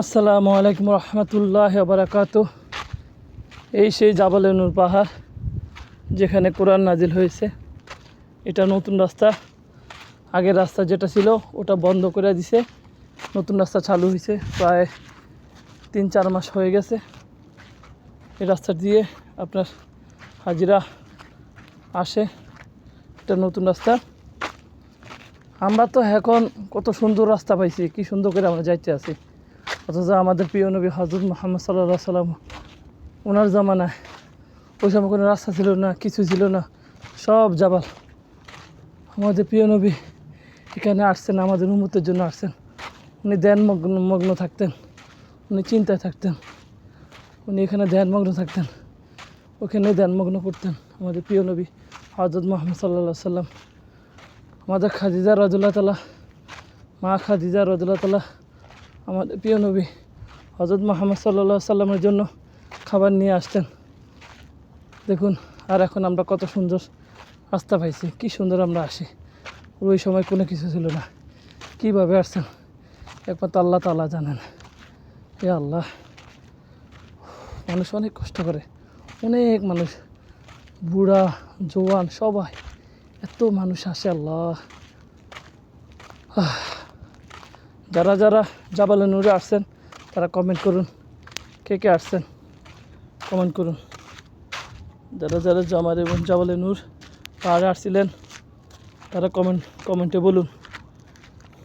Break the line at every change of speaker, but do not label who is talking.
আসসালামু আলাইকুম রহমতুল্লাহ বারাকাত এই সেই জাবালে নূর পাহাড়, যেখানে কোরআন নাজিল হয়েছে। এটা নতুন রাস্তা। আগের রাস্তা যেটা ছিল, ওটা বন্ধ করে দিছে। নতুন রাস্তা চালু হয়েছে, প্রায় তিন চার মাস হয়ে গেছে। এই রাস্তা দিয়ে আপনার হাজিরা আসে। এটা নতুন রাস্তা। আমরা তো এখন কত সুন্দর রাস্তা পাইছি, কি সুন্দর করে আমরা যাইতে আছি। অথচ আমাদের প্রিয় নবী হজরত মোহাম্মদ সাল্লাহ সাল্লাম ওনার জামানায় ওই সময় কোনো রাস্তা ছিল না, কিছু ছিল না, সব জাবাল। আমাদের প্রিয় নবী এখানে আসছেন, আমাদের উন্মতের জন্য আসছেন। উনি ধ্যান মগ্ন থাকতেন, উনি চিন্তায় থাকতেন, উনি এখানে ধ্যানমগ্ন থাকতেন ওখানে ধ্যানমগ্ন করতেন। আমাদের প্রিয় নবী হজরত মোহাম্মদ সাল্লাহ সাল্লাম আমাদের খাদিজা রাজুল্লাহ তালা মা খাদিজা রাজুল্লাহ তালা আমাদের প্রিয় নবী হজরত মোহাম্মদ সাল্লা সাল্লামের জন্য খাবার নিয়ে আসতেন। দেখুন, আর এখন আমরা কত সুন্দর রাস্তা পাইছি, কি সুন্দর আমরা আসি। ওই সময় কোনো কিছু ছিল না। কীভাবে আসছেন? একমাত্র আল্লাহ তাল্লাহ জানেন। এ আল্লাহ। মানুষ অনেক কষ্ট করে। অনেক মানুষ, বুড়া, জোয়ান, সবাই, এত মানুষ আসে আল্লাহ। যারা যারা জাবালে নূরে আসছেন, তারা কমেন্ট করুন, কে কে আসছেন? কমেন্ট করুন। যারা যারা জামার এবং জাবালে নূর পাহাড়ে আসছিলেন, তারা কমেন্ট কমেন্টে বলুন।